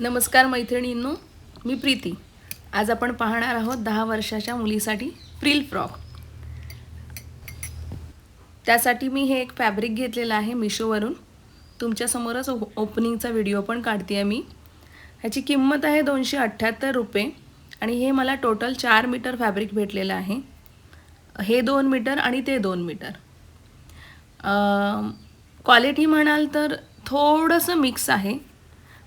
नमस्कार मैत्रिणींनो मी प्रीती. आज आपण पाहणार आहोत दहा वर्षाच्या मुलीसाठी प्रिल फ्रॉक. त्यासाठी मी हे एक फॅब्रिक घेतलेलं आहे मिशोवरून. तुमच्यासमोरच ओ ओपनिंगचा व्हिडिओ पण काढते आहे मी. ह्याची किंमत आहे दोनशे अठ्ठ्याहत्तर रुपये आणि हे मला टोटल चार मीटर फॅब्रिक भेटलेलं आहे. हे दोन मीटर आणि ते दोन मीटर. क्वालिटी म्हणाल तर थोडंसं मिक्स आहे.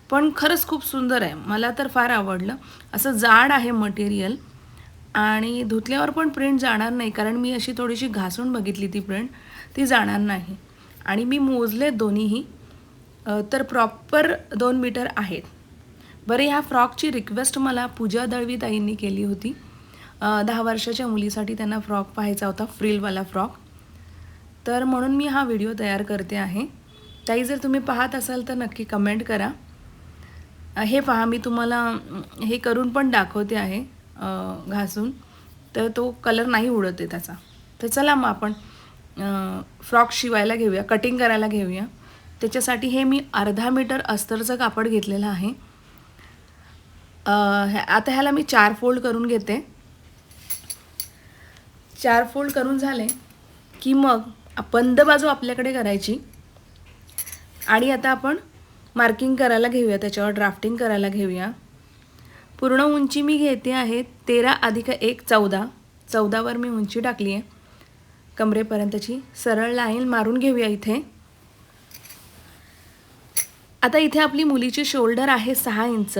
पण खरंच खूप सुंदर आहे. मला तर फार आवडलं. असं जाड आहे मटेरियल आणि धुतल्यावर पण प्रिंट जाणार नाही कारण मी अशी थोडीशी घासून बघितली ती प्रिंट ती जाणार नाही. आणि मी मोजले दोन्हीही तर प्रॉपर दोन मीटर आहेत. बरं ह्या फ्रॉकची रिक्वेस्ट मला पूजा दळवी ताईंनी केली होती. दहा वर्षाच्या मुलीसाठी त्यांना फ्रॉक पाहायचा होता फ्रिलवाला फ्रॉक. तर म्हणून मी हा व्हिडिओ तयार करते आहे. ताई जर तुम्ही पाहत असाल तर नक्की कमेंट करा. हे पहा मी तुम्हाला हे करून पण दाखवते आहे घासून. तर तो कलर नाही उडत आहे त्याचा. तर चला मग आपण फ्रॉक शिवायला घेऊया कटिंग करायला घेऊया. त्याच्यासाठी हे मी अर्धा मीटर अस्तरचं कापड घेतलेलं आहे. ह्या- आता ह्याला मी चार फोल्ड करून घेते. चार फोल्ड करून झाले की मग बंद बाजू आपल्याकडे करायची. आणि आता आपण मार्किंग करायला घेऊया त्याच्यावर ड्राफ्टिंग करायला घेऊया. पूर्ण उंची मी घेते आहे तेरा अधिक एक चौदा. चौदावर मी उंची टाकली आहे. कमरेपर्यंतची सरळ लाईन मारून घेऊया इथे. आता इथे आपली मुलीची शोल्डर आहे सहा इंच.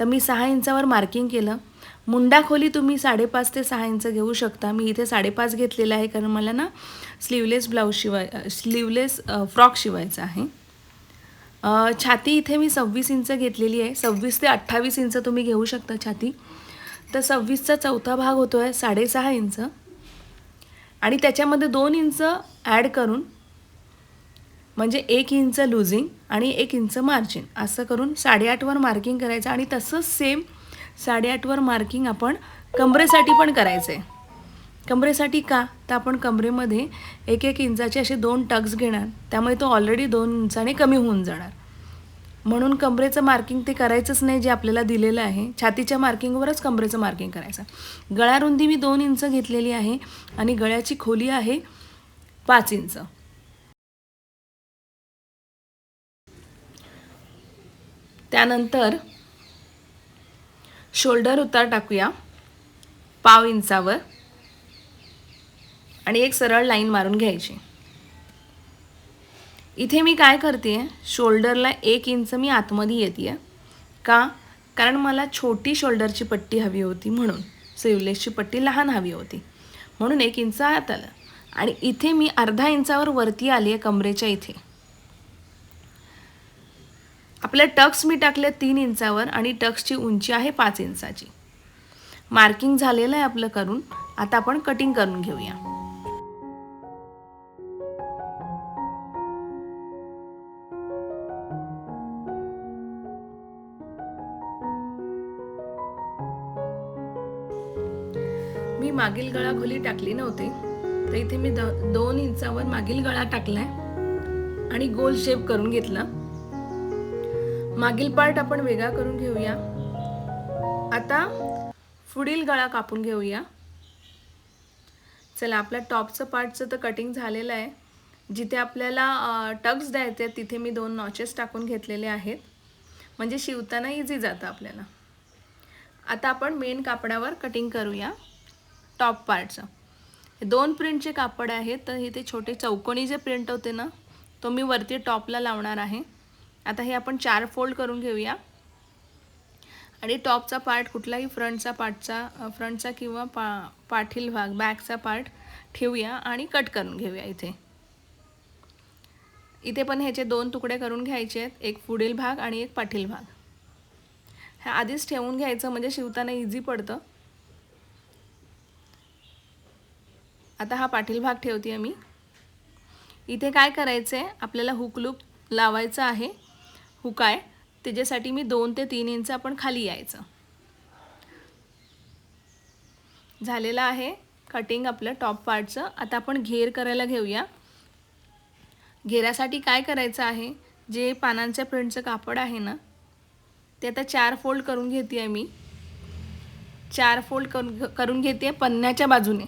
तर मी सहा इंचावर मार्किंग केलं. मुंडा खोली तुम्ही साडेपाच ते सहा इंच घेऊ शकता. मी इथे साडेपाच घेतलेलं आहे कारण मला ना स्लीवलेस ब्लाऊज शिवाय स्लीवलेस फ्रॉक शिवायचा आहे. छाती इथे मी सव्वीस इंच घेतलेली आहे. सव्वीस ते अठ्ठावीस इंच तुम्ही घेऊ शकता छाती. तर सव्वीसचा चौथा भाग होतो आहे साडेसहा इंच. आणि त्याच्यामध्ये दोन इंच ॲड करून म्हणजे एक इंच लुझिंग आणि एक इंच मार्जिन असं करून साडेआठवर मार्किंग करायचं आणि तसंच सेम साडेआठवर मार्किंग आपण कमरेसाठी पण करायचं आहे कमरेसाठी का? तर आपण कमरेमध्ये एक एक इंचाचे असे दोन टक्स घेणार. त्यामुळे तो ऑलरेडी दोन इंचाने कमी होऊन जाणार. म्हणून कमरेचं मार्किंग ते करायचंच नाही जे आपल्याला दिलेलं आहे. छातीच्या मार्किंगवरच कमरेचं मार्किंग करायचं. गळ्यारुंदी मी दोन इंच घेतलेली आहे आणि गळ्याची खोली आहे पाच इंच. त्यानंतर शोल्डर उतार टाकूया. पाव इंचावर. आणि एक सरळ लाईन मारून घ्यायची. इथे मी काय करते आहे शोल्डरला एक इंच मी आतमध्ये येते आहे का? कारण मला छोटी शोल्डरची पट्टी हवी होती म्हणून सिवलेसची पट्टी लहान हवी होती. म्हणून एक इंच आत आलं. आणि इथे मी अर्धा इंचावर वरती आली आहे कमरेच्या इथे. आपल्या टक्स मी टाकले तीन इंचावर आणि टक्सची उंची आहे पाच इंचाची. मार्किंग झालेलं आहे आपलं करून. आता आपण कटिंग करून घेऊया. मागील गळा खोली टाकली नव्हती तर इथे मी द दोन इंचावर मागील गळा टाकलाय आणि गोल शेप करून घेतला. मागील पार्ट आपण वेगळा करून घेऊया. आता पुढील गळा कापून घेऊया. चला आपल्या टॉपचं पार्टचं तर कटिंग झालेलं आहे. जिथे आपल्याला टक्स द्यायचे आहेत तिथे मी दोन नॉचेस टाकून घेतलेले आहेत. म्हणजे शिवताना इझी जातं आपल्याला. आता आपण मेन कापडावर कटिंग करूया. टॉप पार्टचं हे दोन प्रिंटचे कापड आहेत तर इथे छोटे चौकोनी जे प्रिंट होते ना तो मी वरती टॉपला लावणार आहे. आता हे आपण चार फोल्ड करून घेऊया. आणि टॉपचा पार्ट कुठलाही फ्रंटचा पार्टचा फ्रंटचा किंवा पा पाठील भाग बॅकचा पार्ट ठेवूया आणि कट करून घेऊया इथे. इथे पण ह्याचे दोन तुकडे करून घ्यायचे आहेत एक पुढील भाग आणि एक पाठील भाग. हे आधीच ठेवून घ्यायचं म्हणजे शिवताना इझी पडतं. आता हा पाठील भाग ठेवते मी. इथे काय करायचं आहे आपल्याला हुक लूक लावायचं आहे. हुक आहे. त्याच्यासाठी मी दोन ते तीन इंच आपण खाली यायचं. झालेलं आहे. कटिंग आपलं टॉप पार्टचं आता आपण घेर करायला घेऊया. घेरासाठी काय करायचं आहे? जे पानांच्या प्रिंटचं कापड आहे ना ते आता चार फोल्ड करून घेते आहे मी. चार फोल्ड करून करून घेते पन्न्याच्या बाजूने.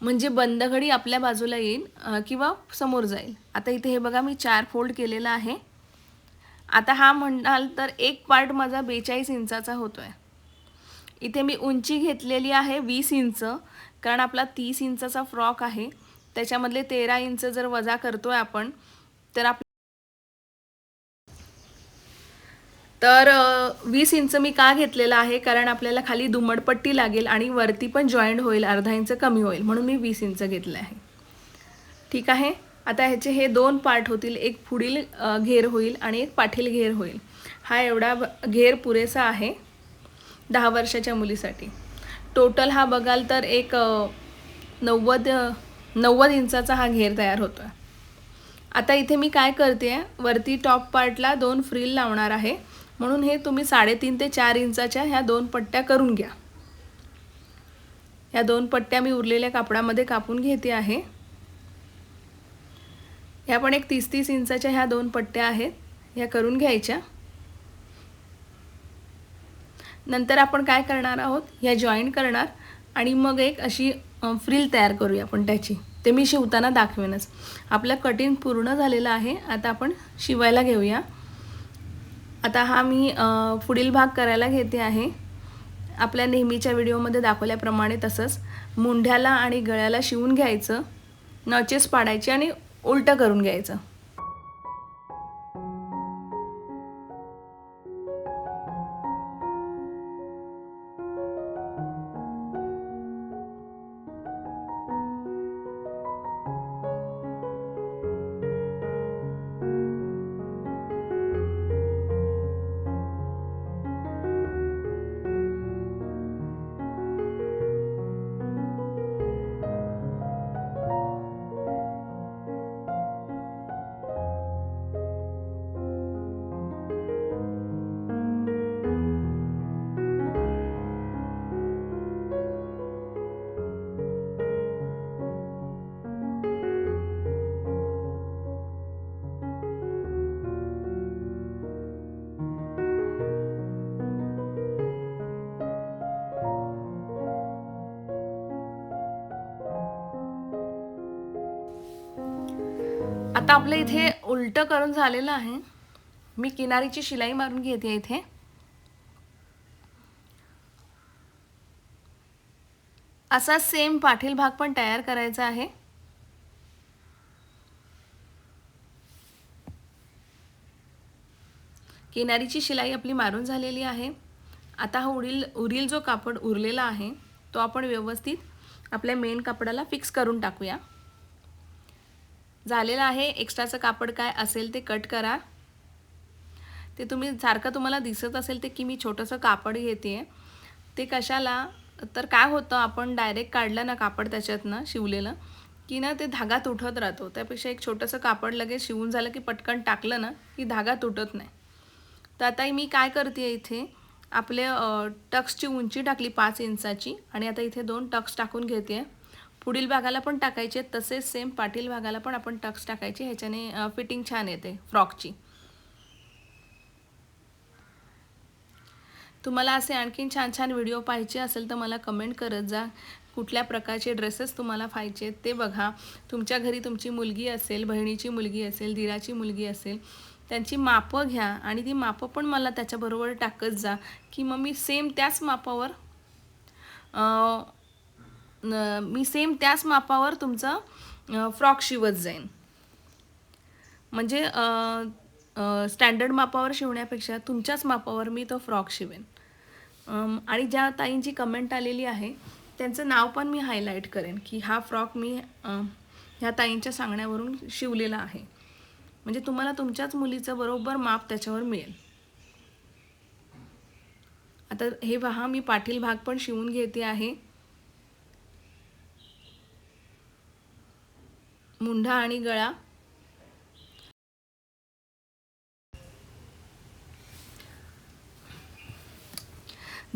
म्हणजे बंद घडी आपल्या बाजूला येईल किंवा समोर जाईल. आता इथे हे बघा मी चार फोल्ड केलेला आहे. आता हा म्हणाल तर एक पार्ट माझा बेचाळीस इंचाचा होतो आहे इथे मी उंची घेतलेली आहे वीस इंच कारण आपला तीस इंचाचा फ्रॉक आहे. त्याच्यामधले तेरा इंच जर वजा करतोय आपण तर आप तर वीस इंच मी का घेतलेलं आहे? कारण आपल्याला खाली दुमडपट्टी लागेल आणि वरती पण जॉईंट होईल अर्धा इंच कमी होईल म्हणून मी वीस इंच घेतलं आहे. ठीक आहे? आता ह्याचे हे दोन पार्ट होतील एक पुढील घेर होईल आणि एक पाठील घेर होईल. हा एवढा घेर पुरेसा आहे दहा वर्षाच्या मुलीसाठी. टोटल हा बघाल तर एक नव्वद नव्वद इंचाचा हा घेर तयार होतो आहे आता इथे मी काय करते आहे वरती टॉप पार्टला दोन फ्रील लावणार आहे. म्हणून हे तुम्ही साडेतीन ते चार इंचाच्या ह्या दोन पट्ट्या करून घ्या. ह्या दोन पट्ट्या मी उरलेल्या कापडामध्ये कापून घेते आहे. ह्या पण एक तीस तीस इंचाच्या ह्या दोन पट्ट्या आहेत. ह्या करून घ्यायच्या. नंतर आपण काय करणार आहोत? ह्या जॉईन करणार आणि मग एक अशी फ्रिल तयार करूया आपण त्याची. ते मी शिवताना दाखवेनच. आपलं कटिंग पूर्ण झालेलं आहे. आता आपण शिवायला घेऊया. आता हा मी पुढील भाग करायला घेते आहे. आपल्या नेहमीच्या व्हिडिओमध्ये दाखवल्याप्रमाणे तसंच मुंढ्याला आणि गळ्याला शिवून घ्यायचं नचेस पाडायचे आणि उलटं करून घ्यायचं. आता आपलं इथे उलटं करून झालेलं आहे. मी किनारीची शिलाई मारून घेते इथे. असा सेम पाठील भाग पण तयार करायचा आहे. किनारीची शिलाई आपली मारून झालेली आहे. आता हा उरील उरील जो कापड उरलेला आहे तो आपण व्यवस्थित आपल्या मेन कापडाला फिक्स करून टाकूया. झालेलं आहे. एक्स्ट्राचं कापड काय असेल ते कट करा. ते तुम्ही सारखं तुम्हाला दिसत असेल ते की मी छोटंसं कापड घेते ते कशाला? तर काय होतं आपण डायरेक्ट काढलं ना कापड त्याच्यातनं शिवलेलं की ना ते धागा तुटत राहतो. त्यापेक्षा एक छोटंसं कापड लगेच शिवून झालं की पटकन टाकलं ना की धागा तुटत नाही. तर आता मी काय करते इथे आपले टक्सची उंची टाकली पाच इंचाची आणि आता इथे दोन टक्स टाकून घेते पुढील भागाला पण टाकायचे तसेच सेम पाटील भागाला पण आपण टक्स टाकायचे. ह्याच्याने फिटिंग छान येते फ्रॉकची तुम्हाला असे आणखीन छान छान व्हिडिओ पाहिजे असेल तर मला कमेंट करत जा. कुठल्या प्रकारचे ड्रेसेस तुम्हाला पाहिजे ते बघा. तुमच्या घरी तुमची मुलगी असेल बहिणीची मुलगी असेल दिराची मुलगी असेल त्यांची मापं घ्या आणि ती मापं पण मला त्याच्याबरोबर टाकत जा. की मग मी सेम त्याच मापावर मी सेम त्याच मापावर तुमचं फ्रॉक शिवत जाईन. म्हणजे स्टँडर्ड मापावर शिवण्यापेक्षा तुमच्याच मापावर मी तो फ्रॉक शिवेन. आणि ज्या ताईंची कमेंट आलेली आहे त्यांचं नाव पण मी हायलाईट करेन की हा फ्रॉक मी ह्या ताईंच्या सांगण्यावरून शिवलेला आहे. म्हणजे तुम्हाला तुमच्याच मुलीचं बरोबर माप त्याच्यावर मिळेल. आता हे पहा मी पाटील भाग पण शिवून घेते आहे. मुंढा आणि गळा.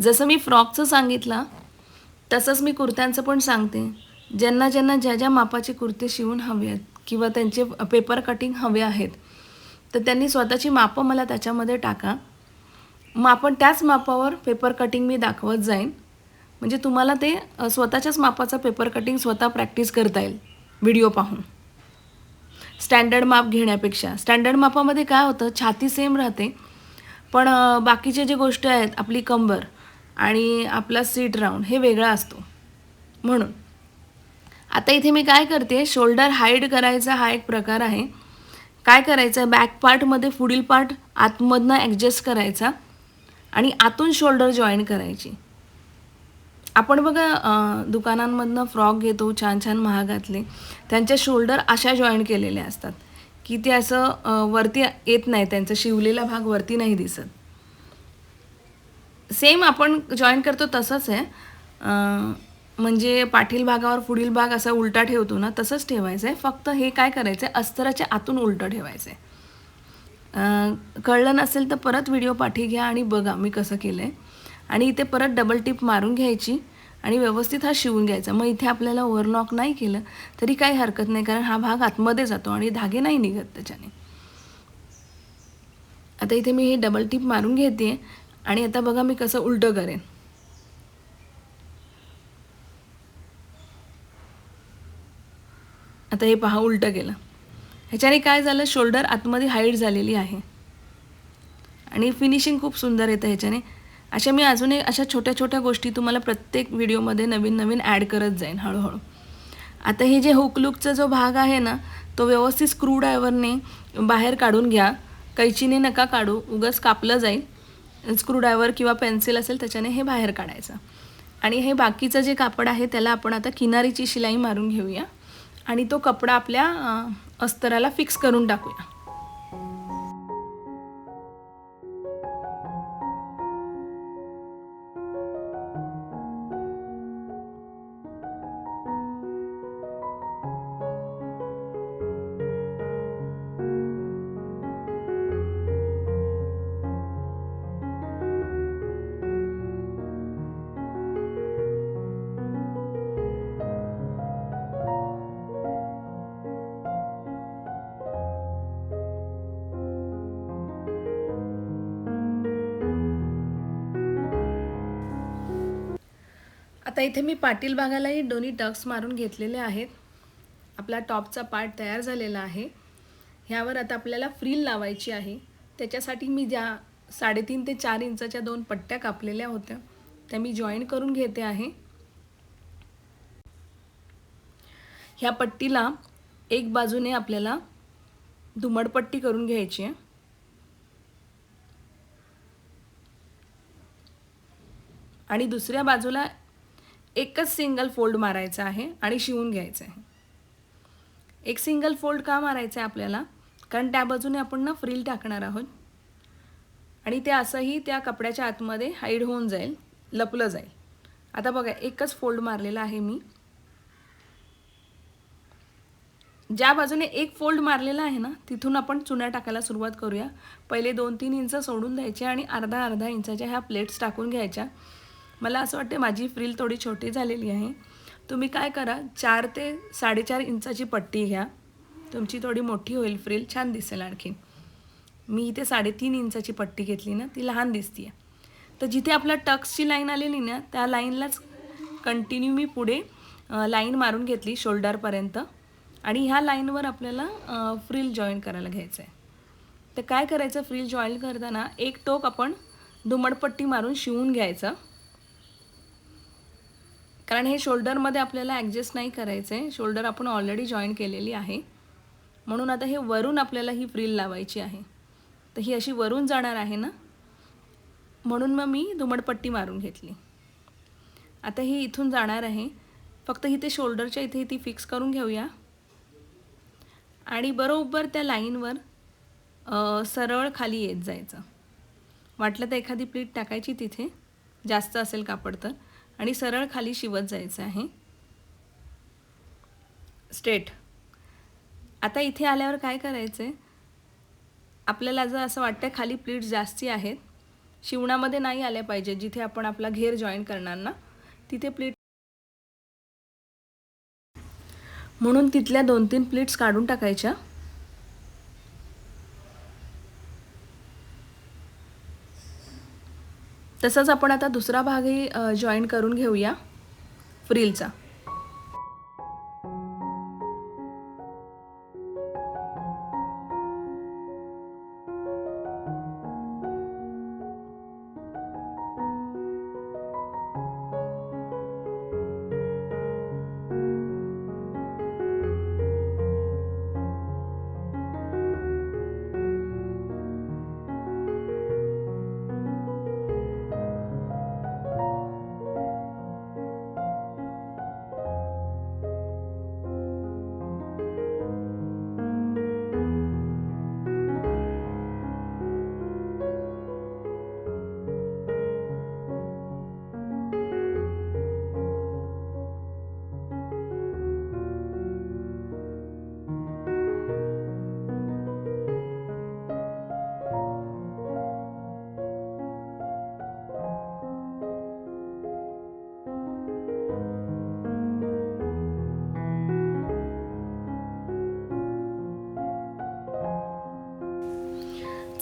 जसं मी फ्रॉकचं सांगितलं तसंच मी कुर्त्यांचं पण सांगते. ज्यांना ज्यांना ज्या ज्या मापाचे कुर्ते शिवून हवे आहेत किंवा त्यांचे पेपर कटिंग हवे आहेत तर त्यांनी स्वतःची मापं मला त्याच्यामध्ये टाका. मग आपण त्याच मापावर पेपर कटिंग मी दाखवत जाईन. म्हणजे तुम्हाला ते स्वतःच्याच मापाचं पेपर कटिंग स्वतः प्रॅक्टिस करता येईल. व्हिडिओ पाहून. स्टँडर्ड माप घेण्यापेक्षा. स्टँडर्ड मापामध्ये काय होतं छाती सेम राहते पण बाकीच्या जे गोष्टी आहेत आपली कंबर आणि आपला सीट राऊंड हे वेगळा असतो. म्हणून आता इथे मी काय करते शोल्डर हाईड करायचा हा एक प्रकार आहे. काय करायचं बॅक पार्टमध्ये पुढील पार्ट आतमधनं ॲडजस्ट करायचा आणि आतून शोल्डर जॉईन करायची. आपण बघा दुकानांमधनं फ्रॉक घेतो छान छान महागातले त्यांच्या शोल्डर अशा जॉईन केलेल्या असतात की ते असं वरती येत नाही त्यांचा शिवलेला भाग वरती नाही दिसत. सेम आपण जॉईन करतो तसंच आहे. म्हणजे पाठील भागावर पुढील भाग असा उलटा ठेवतो ना तसंच ठेवायचं आहे. फक्त हे काय करायचं आहे अस्तराच्या आतून उलटं ठेवायचं आहे कळलं नसेल तर परत व्हिडिओ पाठी घ्या आणि बघा मी कसं केलं आहे आणि इथे परत डबल टिप मारून घ्यायची आणि व्यवस्थित हा शिवून घ्यायचा. मग इथे आपल्याला ओव्हरलॉक नाही केलं तरी काही हरकत नाही कारण हा भाग आतमध्ये जातो आणि धागे नाही निघत त्याच्याने. आता इथे मी हे डबल टिप मारून घेते आणि आता बघा मी कसं उलटं करेन. आता हे पहा उलटं केलं. ह्याच्याने काय झालं? शोल्डर आतमध्ये हाईट झालेली आहे. आणि फिनिशिंग खूप सुंदर येतं ह्याच्याने. अशा मी अजूनही अशा छोट्या छोट्या गोष्टी तुम्हाला प्रत्येक व्हिडिओमध्ये नवीन नवीन ॲड करत जाईन हळूहळू. आता हे जे हुकलुकचा जो भाग आहे ना तो व्यवस्थित स्क्रूड्रायव्हरने बाहेर काढून घ्या. कैचीने नका काढू उगाच कापलं जाईल. स्क्रूड्रायव्हर किंवा पेन्सिल असेल त्याच्याने हे बाहेर काढायचं. आणि हे बाकीचं जे कापड आहे त्याला आपण आता किनारीची शिलाई मारून घेऊया. आणि तो कपडा आपल्या अस्तराला फिक्स करून टाकूया. आता इथे मी पाटील भागालाही दोन्ही टक्स मारून घेतलेले आहेत. आपला टॉपचा पार्ट तयार झालेला आहे. ह्यावर आता आपल्याला फ्रील लावायची आहे. त्याच्यासाठी मी ज्या साडेतीन ते चार इंचाच्या दोन पट्ट्या कापलेल्या होत्या. त्या मी जॉईन करून घेते आहे. ह्या पट्टीला एक बाजूने आपल्याला दुमडपट्टी करून घ्यायची आहे. आणि दुसऱ्या बाजूला एकच सिंगल फोल्ड मारायचा आहे आणि शिवून घ्यायचं आहे. एक सिंगल फोल्ड का मारायचं आहे आपल्याला? कारण त्या बाजूने आपण ना फ्रील टाकणार आहोत. आणि ते असंही त्या कपड्याच्या आतमध्ये हाईड होऊन जाईल लपलं जाईल. आता बघा एकच फोल्ड मारलेला आहे मी. ज्या बाजूने एक फोल्ड मारलेला आहे ना तिथून आपण चुन्या टाकायला सुरुवात करूया. पहिले दोन तीन इंच सोडून द्यायचे आणि अर्धा अर्धा इंचाच्या ह्या प्लेट्स टाकून घ्यायच्या. मला असं वाटते माझी फ्रील थोडी छोटी झालेली आहे. तुम्ही काय करा चार ते साडेचार इंचाची पट्टी घ्या. तुमची थोडी मोठी होईल फ्रील छान दिसेल आणखीन. मी इथे साडेतीन इंचाची पट्टी घेतली ना ती लहान दिसते तर जिथे आपल्या टक्सची लाईन आलेली ना त्या लाईनलाच कंटिन्यू मी पुढे लाईन मारून घेतली शोल्डरपर्यंत आणि ह्या लाईनवर आपल्याला फ्रील जॉईन करायला घ्यायचं आहे तर काय करायचं फ्रील जॉईन करताना एक टोक आपण दुमडपट्टी मारून शिवून घ्यायचं. कारण हे शोल्डरमध्ये आपल्याला ॲडजस्ट नाही करायचं. आहे शोल्डर आपण ऑलरेडी जॉईन केलेली आहे. म्हणून आता हे वरून आपल्याला ही फ्रील लावायची आहे. तर ही अशी वरून जाणार आहे ना? म्हणून मग मी दुमडपट्टी मारून घेतली. आता ही इथून जाणार आहे. फक्त इथे शोल्डरच्या इथे ती फिक्स करून घेऊया. आणि बरोबर त्या लाईनवर सरळ खाली येत जायचं. वाटलं तर एखादी प्लीट टाकायची तिथे. जास्त असेल कापड तर. आणि सरळ खाली शिवत जायचं आहे. स्ट्रेट आता इथे आल्यावर काय करायचं आहे आपल्याला जर असं वाटतं खाली प्लीट्स जास्ती आहेत शिवणामध्ये नाही आल्या पाहिजे जिथे आपण आपला घेर जॉईन करणार ना तिथे प्लीट म्हणून तिथल्या दोन तीन प्लीट्स काढून टाकायच्या. तसंच आपण आता दुसरा भागही जॉईन करून घेऊया. फ्रीलचा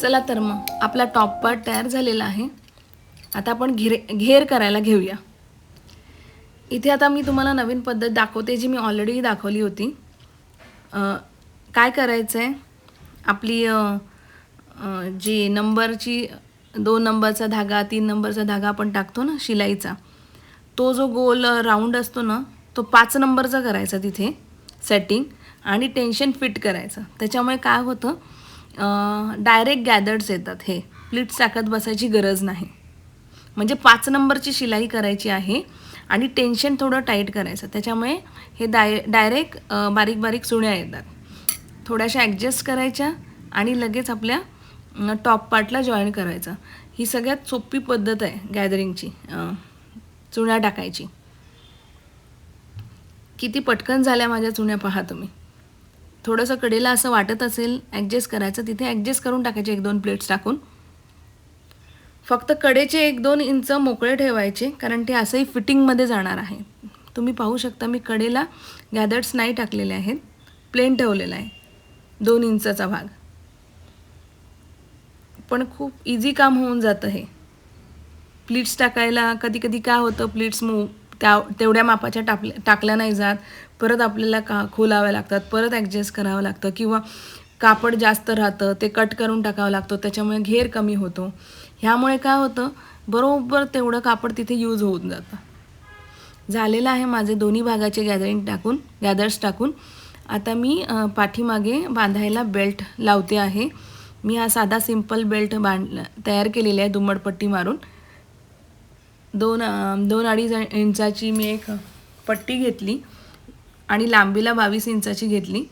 चला तर मग आपला टॉप पार्ट तयार झालेला आहे. आता आपण घेर घेर करायला घेऊया. इथे आता मी तुम्हाला नवीन पद्धत दाखवते जी मी ऑलरेडी दाखवली होती. काय करायचं आहे आपली जी नंबरची दोन नंबरचा धागा तीन नंबरचा धागा आपण टाकतो ना शिलाईचा. तो जो गोल राऊंड असतो ना तो पाच नंबरचा करायचा तिथे सेटिंग आणि टेन्शन फिट करायचं. त्याच्यामुळे काय होतं? डायरेक्ट गॅदर्ड्स येतात हे. प्लिट्स टाकत बसायची गरज नाही. म्हणजे पाच नंबरची शिलाई करायची आहे आणि टेन्शन थोडं टाईट करायचं. त्याच्यामुळे हे डाय डायरेक्ट बारीक बारीक सुण्या येतात. थोड्याशा ॲडजस्ट करायच्या आणि लगेच आपल्या टॉप पार्टला जॉईन करायचं. ही सगळ्यात सोपी पद्धत आहे गॅदरिंगची चुण्या टाकायची. किती पटकन झाल्या माझ्या चुण्या पहा तुम्ही. थोडंसं कडेला असं वाटत असेल ॲडजस्ट करायचं तिथे ॲडजस्ट करून टाकायचे एक दोन प्लेट्स टाकून. फक्त कडेचे एक दोन इंच मोकळे ठेवायचे कारण ते असंही फिटिंगमध्ये जाणार आहे. तुम्ही पाहू शकता मी कडेला गॅदर्स नाही टाकलेले आहेत. प्लेन ठेवलेला आहे. दोन इंचाचा भाग. पण खूप इझी काम होऊन जातं हे. प्लीट्स टाकायला कधी कधी काय होतं प्लीट्स मू त्या तेवढ्या मापाच्या टाकल्या टाकल्या नाही जात. परत आपल्याला का खोलाव्या लागतात परत ॲडजस्ट करावं लागतं किंवा कापड जास्त राहतं ते कट करून टाकावं लागतं त्याच्यामुळे घेर कमी होतो. ह्यामुळे काय होतं बरोबर तेवढं कापड तिथे यूज होऊन जातं. झालेलं आहे माझे दोन्ही भागाचे गॅदरिंग टाकून गॅदर्स टाकून. आता मी पाठीमागे बांधायला बेल्ट लावते आहे. मी हा साधा सिंपल बेल्ट बांध तयार केलेला आहे दुमडपट्टी मारून. दोन दोन अडीच इंचाची मी एक पट्टी घेतली. आणि लांबीला बावीस इंचाची घेतली.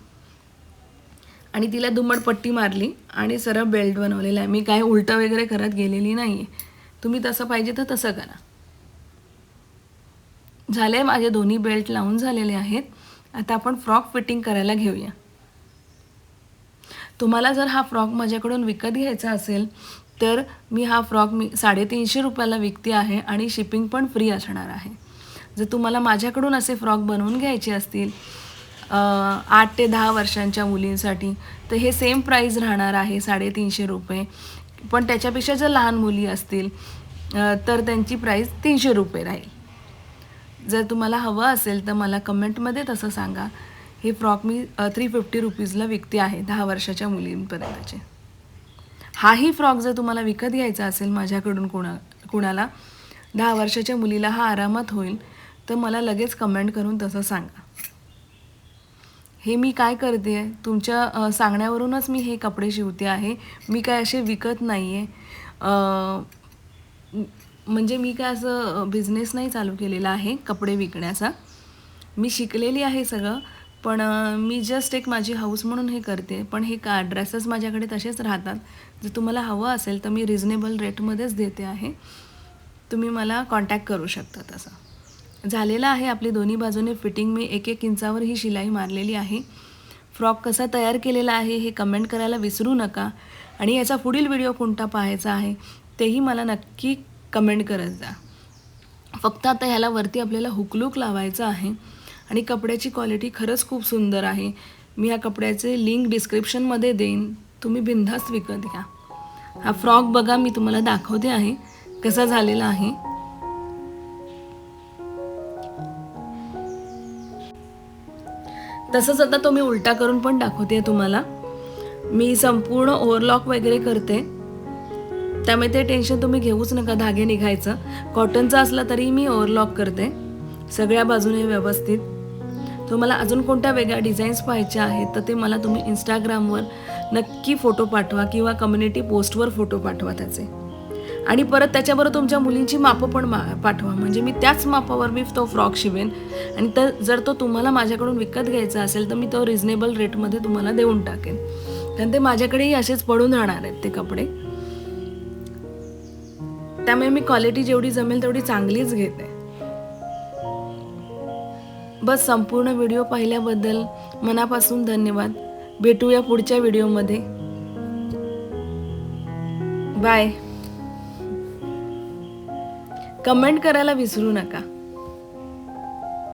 आणि तिला दुम्मट पट्टी मारली आणि सरळ बेल्ट बनवलेला आहे. मी काय उलटं वगैरे करत गेलेली नाही आहे तुम्ही तसं पाहिजे तर तसं करा. झाले माझे दोन्ही बेल्ट लावून झालेले आहेत. आता आपण फ्रॉक फिटिंग करायला घेऊया. तुम्हाला जर हा फ्रॉक माझ्याकडून विकत घ्यायचा असेल तर मी हा फ्रॉक मी साडेतीनशे रुपयाला विकते आहे आणि शिपिंग पण फ्री असणार आहे. जर तुम्हाला माझ्याकडून असे फ्रॉक बनवून घ्यायचे असतील आठ ते दहा वर्षांच्या मुलींसाठी तर हे सेम प्राईज राहणार आहे साडेतीनशे रुपये. पण त्याच्यापेक्षा जर लहान मुली असतील तर त्यांची प्राईज तीनशे रुपये राहील. जर तुम्हाला हवं असेल तर मला कमेंटमध्ये तसं सांगा. हे फ्रॉक मी थ्री फिफ्टी रुपीजला विकते आहे दहा वर्षाच्या मुलींपर्यंतचे. हाही फ्रॉक जर तुम्हाला विकत घ्यायचा असेल माझ्याकडून कुणा कुणाला दहा वर्षाच्या मुलीला हा आरामात होईल. तर मला लगेच कमेंट करून तसं सांगा. हे मी काय करते? आहे तुमच्या सांगण्यावरूनच मी हे कपडे शिवते आहे. मी काय असे विकत नाही आहे म्हणजे मी काय असं बिझनेस नाही चालू केलेला आहे कपडे विकण्याचा. मी शिकलेली आहे सगळं पण मी जस्ट एक माझी हाऊस म्हणून हे करते. पण हे का ड्रेसेस माझ्याकडे तसेच राहतात. जर तुम्हाला हवं असेल तर मी रिझनेबल रेटमध्येच देते आहे. तुम्ही मला कॉन्टॅक्ट करू शकता तसं. झालेला आहे. आपली दोन्ही बाजूने फिटिंग मी एक एक इंचावर ही शिलाई मारलेली आहे. फ्रॉक कसा तयार केलेला आहे हे कमेंट करायला विसरू नका. आणि याचा पुढील व्हिडिओ कोणता पाहायचा आहे तेही मला नक्की कमेंट करत जा. फक्त आता ह्याला वरती आपल्याला हुकलूक लावायचं आहे. आणि कपड्याची क्वालिटी खरंच खूप सुंदर आहे. मी ह्या कपड्याचे लिंक डिस्क्रिप्शनमध्ये देईन. तुम्ही बिनधास्त विकत घ्या. हा फ्रॉक बघा मी तुम्हाला दाखवते आहे कसा झालेला आहे. तसंच आता तो मी उलटा करून पण दाखवते तुम्हाला. मी संपूर्ण ओव्हरलॉक वगैरे करते. त्यामुळे ते टेन्शन तुम्ही घेऊच नका धागे निघायचं. कॉटनचा असला तरी मी ओव्हरलॉक करते सगळ्या बाजूने व्यवस्थित. तुम्हाला अजून कोणत्या वेगळ्या डिझाईन्स पाहायच्या आहेत तर ते मला तुम्ही इंस्टाग्रामवर नक्की फोटो पाठवा किंवा कम्युनिटी पोस्टवर फोटो पाठवा त्याचे. आणि परत त्याच्याबरोबर तुमच्या मुलींची मापं पण मा पाठवा. म्हणजे मी त्याच मापावर मी तो फ्रॉक शिवेन. आणि तर जर तो तुम्हाला माझ्याकडून विकत घ्यायचा असेल तर मी तो रिझनेबल रेटमध्ये तुम्हाला देऊन टाकेन. कारण ते माझ्याकडेही असेच पडून राहणार आहेत ते कपडे. त्यामुळे मी क्वालिटी जेवढी जमेल तेवढी चांगलीच घेते. बस संपूर्ण व्हिडिओ पाहिल्याबद्दल मनापासून धन्यवाद. भेटूया पुढच्या व्हिडिओमध्ये बाय कमेंट करायला विसरू नका.